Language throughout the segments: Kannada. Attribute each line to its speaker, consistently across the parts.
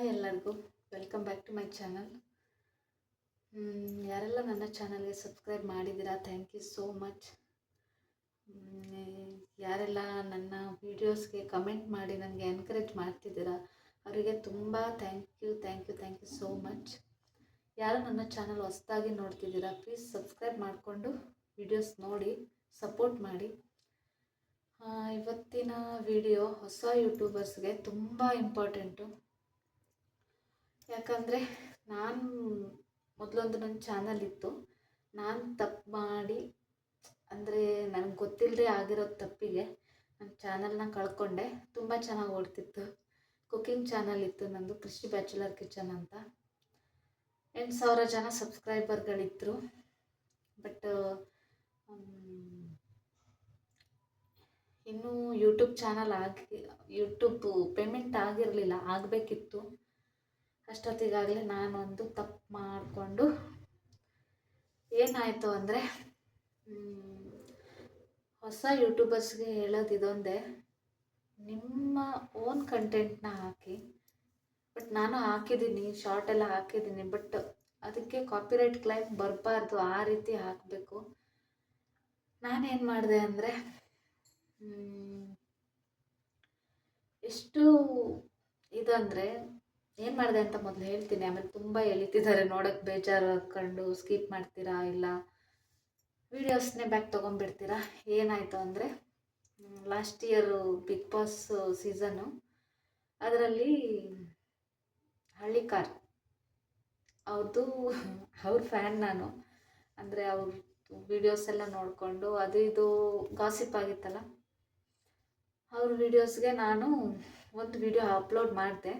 Speaker 1: ಹಾಯ್ ಎಲ್ಲರಿಗೂ. Welcome back to my channel ಯಾರೆಲ್ಲ ನನ್ನ ಚಾನಲ್ಗೆ ಸಬ್ಸ್ಕ್ರೈಬ್ ಮಾಡಿದ್ದೀರಾ ಥ್ಯಾಂಕ್ ಯು ಸೋ ಮಚ್ ಯಾರೆಲ್ಲ ನನ್ನ ವೀಡಿಯೋಸ್ಗೆ ಕಮೆಂಟ್ ಮಾಡಿ ನನಗೆ ಎನ್ಕರೇಜ್ ಮಾಡ್ತಿದ್ದೀರಾ, ಅವರಿಗೆ ತುಂಬ thank you thank you thank you so much ಯಾರು ನನ್ನ ಚಾನಲ್ ಹೊಸ್ದಾಗಿ ನೋಡ್ತಿದ್ದೀರಾ ಪ್ಲೀಸ್ ಸಬ್ಸ್ಕ್ರೈಬ್ ಮಾಡಿಕೊಂಡು ವಿಡಿಯೋಸ್ ನೋಡಿ ಸಪೋರ್ಟ್ ಮಾಡಿ. ಇವತ್ತಿನ ವಿಡಿಯೋ ಹೊಸ ಯೂಟ್ಯೂಬರ್ಸ್ಗೆ ತುಂಬ ಇಂಪಾರ್ಟೆಂಟು ಯಾಕಂದರೆ ನಾನು ಮೊದಲೊಂದು ನನ್ನ ಚಾನಲ್ ಇತ್ತು. ನಾನು ತಪ್ಪು ಮಾಡಿ, ಅಂದರೆ ನನಗೆ ಗೊತ್ತಿಲ್ಲದೆ ಆಗಿರೋ ತಪ್ಪಿಗೆ ನನ್ನ ಚಾನಲ್ನ ಕಳ್ಕೊಂಡೆ. ತುಂಬ ಚೆನ್ನಾಗಿ ಓಡ್ತಿತ್ತು. ಕುಕ್ಕಿಂಗ್ ಚಾನಲ್ ಇತ್ತು ನಂದು, ಕೃಷಿ ಬ್ಯಾಚುಲರ್ ಕಿಚನ್ ಅಂತ. ಎಂಟು ಸಾವಿರ ಜನ ಸಬ್ಸ್ಕ್ರೈಬರ್ಗಳಿದ್ದರು ಬಟ್ ಇನ್ನೂ ಯೂಟ್ಯೂಬ್ ಚಾನಲ್ ಆಗಿ ಯೂಟ್ಯೂಬ್ ಪೇಮೆಂಟ್ ಆಗಿರಲಿಲ್ಲ, ಆಗಬೇಕಿತ್ತು. ಅಷ್ಟೊತ್ತಿಗಾಗಲೇ ನಾನೊಂದು ತಪ್ಪು ಮಾಡಿಕೊಂಡು ಏನಾಯಿತು ಅಂದರೆ ಹೊಸ ಯೂಟ್ಯೂಬರ್ಸ್ಗೆ ಹೇಳೋದು ಇದೊಂದೇ. ನಿಮ್ಮ ಓನ್ ಕಂಟೆಂಟ್ನ ಹಾಕಿ ಬಟ್ ನಾನು ಹಾಕಿದ್ದೀನಿ ಶಾರ್ಟ್ ಎಲ್ಲ ಹಾಕಿದ್ದೀನಿ ಬಟ್ ಅದಕ್ಕೆ ಕಾಪಿರೈಟ್ ಕ್ಲೈಮ್ ಬರಬಾರ್ದು, ಆ ರೀತಿ ಹಾಕಬೇಕು. ನಾನೇನು ಮಾಡಿದೆ ಅಂದರೆ ಎಷ್ಟು ಇದಂದರೆ ಏನು ಮಾಡಿದೆ ಅಂತ ಮೊದಲು ಹೇಳ್ತೀನಿ. ಆಮೇಲೆ ತುಂಬ ಎಳಿತಿದ್ದಾರೆ ನೋಡೋಕ್ಕೆ ಬೇಜಾರು ಹಾಕ್ಕೊಂಡು ಸ್ಕಿಪ್ ಮಾಡ್ತೀರಾ ಇಲ್ಲ ವಿಡಿಯೋಸ್ನೇ ಬ್ಯಾಕ್ ತೊಗೊಂಡ್ಬಿಡ್ತೀರಾ? ಏನಾಯಿತು ಅಂದರೆ last year big boss season ಅದರಲ್ಲಿ ಹಳ್ಳಿಕಾರ್ ಅವ್ರದ್ದು ಅವ್ರ ಫ್ಯಾನ್ ನಾನು. ಅಂದರೆ ಅವ್ರ ವಿಡಿಯೋಸ್ ಎಲ್ಲ ನೋಡಿಕೊಂಡು, ಅದು ಇದು ಗಾಸಿಪ್ ಆಗಿತ್ತಲ್ಲ, ಅವ್ರ ವಿಡಿಯೋಸ್ಗೆ ನಾನು ಒಂದು ವಿಡಿಯೋ ಅಪ್ಲೋಡ್ ಮಾಡಿದೆ.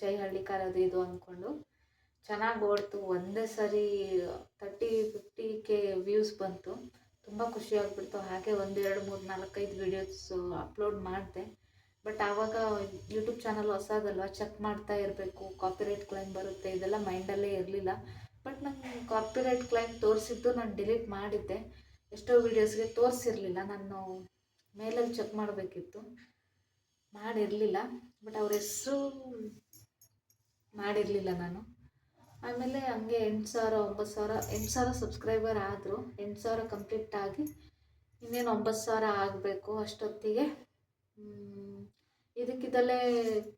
Speaker 1: ಜೈ ಹಳ್ಳಿಕಾರ್ ಅದು ಇದು ಅಂದ್ಕೊಂಡು ಚೆನ್ನಾಗಿ ಓಡ್ತು. ಒಂದೇ ಸರಿ ತರ್ಟಿ ಫಿಫ್ಟಿ ಕೆ ವ್ಯೂಸ್ ಬಂತು. ತುಂಬ ಖುಷಿ ಆಗ್ಬಿಡ್ತು. ಹಾಗೆ ಒಂದು ಎರಡು, ಮೂರು ನಾಲ್ಕೈದು ವೀಡಿಯೋಸ್ ಅಪ್ಲೋಡ್ ಮಾಡಿದೆ. ಬಟ್ ಆವಾಗ ಯೂಟ್ಯೂಬ್ ಚಾನಲ್ ಹೊಸದಲ್ವ? ಚೆಕ್ ಮಾಡ್ತಾ ಇರಬೇಕು. ಕಾಪಿರೈಟ್ ಕ್ಲೈಮ್ ಬರುತ್ತೆ. ಇದೆಲ್ಲ ಮೈಂಡಲ್ಲೇ ಇರಲಿಲ್ಲ. ಬಟ್ ನಂಗೆ ಕಾಪಿರೈಟ್ ಕ್ಲೈಮ್ ತೋರಿಸಿದ್ದು ನಾನು ಡಿಲೀಟ್ ಮಾಡಿದ್ದೆ. ಎಷ್ಟೋ ವೀಡಿಯೋಸ್ಗೆ ತೋರಿಸಿರಲಿಲ್ಲ. ನಾನು ಮೇಲಲ್ಲಿ ಚೆಕ್ ಮಾಡಬೇಕಿತ್ತು. ಮಾಡಿರಲಿಲ್ಲ ಬಟ್ ಅವ್ರ ಹೆಸರು ಮಾಡಿರಲಿಲ್ಲ ನಾನು. ಆಮೇಲೆ ಹಂಗೆ ಎಂಟು ಸಾವಿರ, ಒಂಬತ್ತು ಸಾವಿರ, ಎಂಟು ಸಾವಿರ ಸಬ್ಸ್ಕ್ರೈಬರ್ ಆದರು, ಎಂಟು ಸಾವಿರ ಕಂಪ್ಲೀಟ್ ಆಗಿ ಇನ್ನೇನು ಒಂಬತ್ತು ಸಾವಿರ ಆಗಬೇಕು ಅಷ್ಟೊತ್ತಿಗೆ. ಇದಕ್ಕಿದ್ದಲ್ಲೇ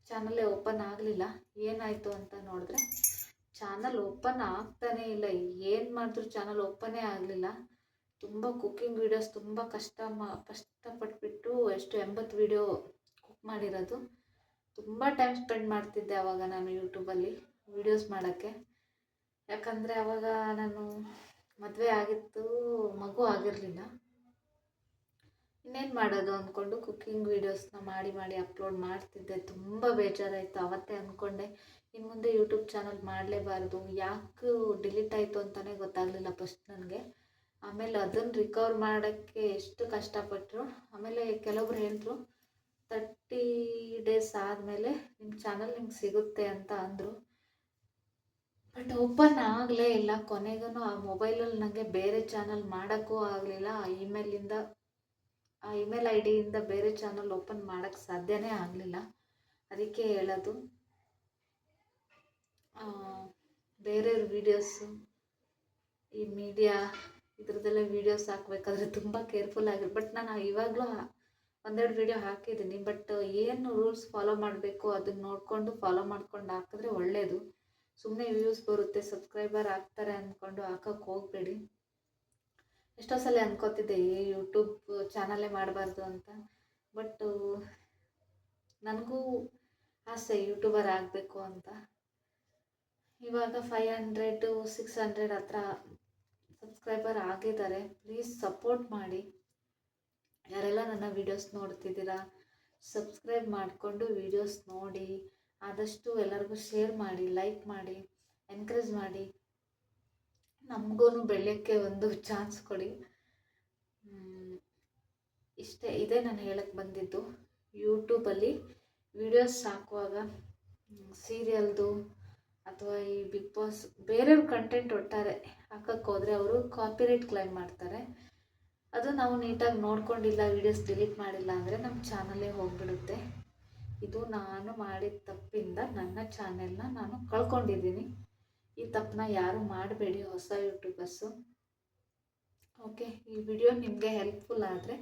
Speaker 1: ಚಾನಲ್ಲೇ ಓಪನ್ ಆಗಲಿಲ್ಲ. ಏನಾಯಿತು ಅಂತ ನೋಡಿದ್ರೆ ಚಾನಲ್ ಓಪನ್ ಆಗ್ತಾನೇ ಇಲ್ಲ. ಏನು ಮಾಡಿದ್ರು ಚಾನಲ್ ಓಪನೇ ಆಗಲಿಲ್ಲ. ತುಂಬ ಕುಕ್ಕಿಂಗ್ ವೀಡಿಯೋಸ್ ತುಂಬ ಕಷ್ಟ ಮಾ, ಕಷ್ಟಪಟ್ಬಿಟ್ಟು ಎಷ್ಟು ಎಂಬತ್ತು ವೀಡಿಯೋ ಮಾಡಿರೋದು. ತುಂಬ ಟೈಮ್ ಸ್ಪೆಂಡ್ ಮಾಡ್ತಿದ್ದೆ ಆವಾಗ ನಾನು ಯೂಟ್ಯೂಬಲ್ಲಿ ವೀಡಿಯೋಸ್ ಮಾಡೋಕ್ಕೆ. ಯಾಕಂದರೆ ಆವಾಗ ನಾನು ಮದುವೆ ಆಗಿತ್ತು, ಮಗು ಆಗಿರಲಿಲ್ಲ. ಇನ್ನೇನು ಮಾಡೋದು ಅಂದ್ಕೊಂಡು ಕುಕ್ಕಿಂಗ್ ವೀಡಿಯೋಸ್ನ ಮಾಡಿ ಮಾಡಿ ಅಪ್ಲೋಡ್ ಮಾಡ್ತಿದ್ದೆ. ತುಂಬ ಬೇಜಾರಾಯಿತು. ಅವತ್ತೇ ಅಂದ್ಕೊಂಡೆ ಇನ್ನು ಮುಂದೆ ಯೂಟ್ಯೂಬ್ ಚಾನಲ್ ಮಾಡಲೇಬಾರ್ದು. ಯಾಕೆ ಡಿಲೀಟ್ ಆಯಿತು ಅಂತಲೇ ಗೊತ್ತಾಗಲಿಲ್ಲ ಫಸ್ಟ್ ನನಗೆ. ಆಮೇಲೆ ಅದನ್ನು ರಿಕವರ್ ಮಾಡೋಕ್ಕೆ ಎಷ್ಟು ಕಷ್ಟಪಟ್ಟರು ಆಮೇಲೆ ಕೆಲವೊಬ್ರು ಹೇಳಿದ್ರು ಡೇಸ್ ಆದಮೇಲೆ ನಿಮ್ಮ ಚಾನಲ್ ನಿಮ್ಗೆ ಸಿಗುತ್ತೆ ಅಂತ ಅಂದರು. ಬಟ್ ಓಪನ್ ಆಗಲೇ ಇಲ್ಲ. ಕೊನೆಗೂ ಆ ಮೊಬೈಲಲ್ಲಿ ನನಗೆ ಬೇರೆ ಚಾನಲ್ ಮಾಡೋಕ್ಕೂ ಆಗಲಿಲ್ಲ. ಆ ಇಮೇಲಿಂದ ಆ ಇಮೇಲ್ ಐ ಡಿಯಿಂದ ಬೇರೆ ಚಾನಲ್ ಓಪನ್ ಮಾಡೋಕ್ಕೆ ಸಾಧ್ಯನೇ ಆಗಲಿಲ್ಲ. ಅದಕ್ಕೆ ಹೇಳೋದು. ಬೇರೆಯವ್ರ ವೀಡಿಯೋಸು ಈ ಮೀಡಿಯಾ ಇದ್ರದ್ದೆಲ್ಲ ವೀಡಿಯೋಸ್ ಹಾಕ್ಬೇಕಾದ್ರೆ ತುಂಬ ಕೇರ್ಫುಲ್ ಆಗಿ ಬಟ್ ನಾನು ಇವಾಗಲೂ ಒಂದೆರಡು ವಿಡಿಯೋ ಹಾಕಿದ್ದೀನಿ ಬಟ್ ಏನು ರೂಲ್ಸ್ ಫಾಲೋ ಮಾಡಬೇಕು ಅದನ್ನ ನೋಡಿಕೊಂಡು ಫಾಲೋ ಮಾಡ್ಕೊಂಡು ಹಾಕಿದ್ರೆ ಒಳ್ಳೆಯದು ಸುಮ್ಮನೆ ವ್ಯೂಸ್ ಬರುತ್ತೆ ಸಬ್ಸ್ಕ್ರೈಬರ್ ಆಗ್ತಾರೆ ಅಂದ್ಕೊಂಡು ಹಾಕೋಕ್ಕೆ ಹೋಗಬೇಡಿ. ಎಷ್ಟೋ ಸಲ ಅನ್ಕೋತಿದ್ದೆ, ಏ ಯೂಟ್ಯೂಬ್ ಚಾನಲೇ ಮಾಡಬಾರ್ದು ಅಂತ ಬಟ್ ನನಗೂ ಆಸೆ ಯೂಟ್ಯೂಬರ್ ಆಗಬೇಕು ಅಂತ. ಇವಾಗ ಫೈವ್ ಹಂಡ್ರೆಡು ಸಿಕ್ಸ್ ಹಂಡ್ರೆಡ್ ಹತ್ರ ಸಬ್ಸ್ಕ್ರೈಬರ್ ಆಗಿದ್ದಾರೆ ಪ್ಲೀಸ್ ಸಪೋರ್ಟ್ ಮಾಡಿ. ಯಾರೆಲ್ಲ ನನ್ನ ವೀಡಿಯೋಸ್ ನೋಡ್ತಿದ್ದೀರಾ ಸಬ್ಸ್ಕ್ರೈಬ್ ಮಾಡಿಕೊಂಡು ವೀಡಿಯೋಸ್ ನೋಡಿ, ಆದಷ್ಟು ಎಲ್ಲರಿಗೂ ಶೇರ್ ಮಾಡಿ ಲೈಕ್ ಮಾಡಿ ಎನ್ಕರೇಜ್ ಮಾಡಿ. ನಮಗೂ ಬೆಳೆಯೋಕ್ಕೆ ಒಂದು ಚಾನ್ಸ್ ಕೊಡಿ. ಇಷ್ಟೇ ಇದೇ ನಾನು ಹೇಳಕ್ಕೆ ಬಂದಿದ್ದು. ಯೂಟ್ಯೂಬಲ್ಲಿ ವೀಡಿಯೋಸ್ ಹಾಕುವಾಗ ಸೀರಿಯಲ್ದು ಅಥವಾ ಈ ಬಿಗ್ ಬಾಸ್ ಬೇರೆಯವ್ರ ಕಂಟೆಂಟ್ ಒಟ್ಟಾರೆ ಹಾಕಕ್ಕೆ ಹೋದರೆ ಅವರು ಕಾಪಿರೈಟ್ ಕ್ಲೈಮ್ ಮಾಡ್ತಾರೆ. ಅದು ನಾವು ನೀಟಾಗಿ ನೋಡ್ಕೊಂಡಿಲ್ಲ ವೀಡಿಯೋಸ್ ಡಿಲೀಟ್ ಮಾಡಿಲ್ಲ ಅಂದರೆ ನಮ್ಮ ಚಾನಲ್ಲೇ ಹೋಗಿಬಿಡುತ್ತೆ. ಇದು ನಾನು ಮಾಡಿದ ತಪ್ಪಿಂದ ನನ್ನ ಚಾನೆಲ್ನ ನಾನು ಕಳ್ಕೊಂಡಿದ್ದೀನಿ. ಈ ತಪ್ಪನ್ನ ಯಾರು ಮಾಡಬೇಡಿ ಹೊಸ ಯೂಟ್ಯೂಬರ್ಸು ಓಕೆ ಈ ವಿಡಿಯೋ ನಿಮಗೆ ಹೆಲ್ಪ್ಫುಲ್ ಆದರೆ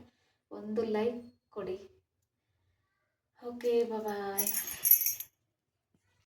Speaker 1: ಒಂದು ಲೈಕ್ ಕೊಡಿ. Okay bye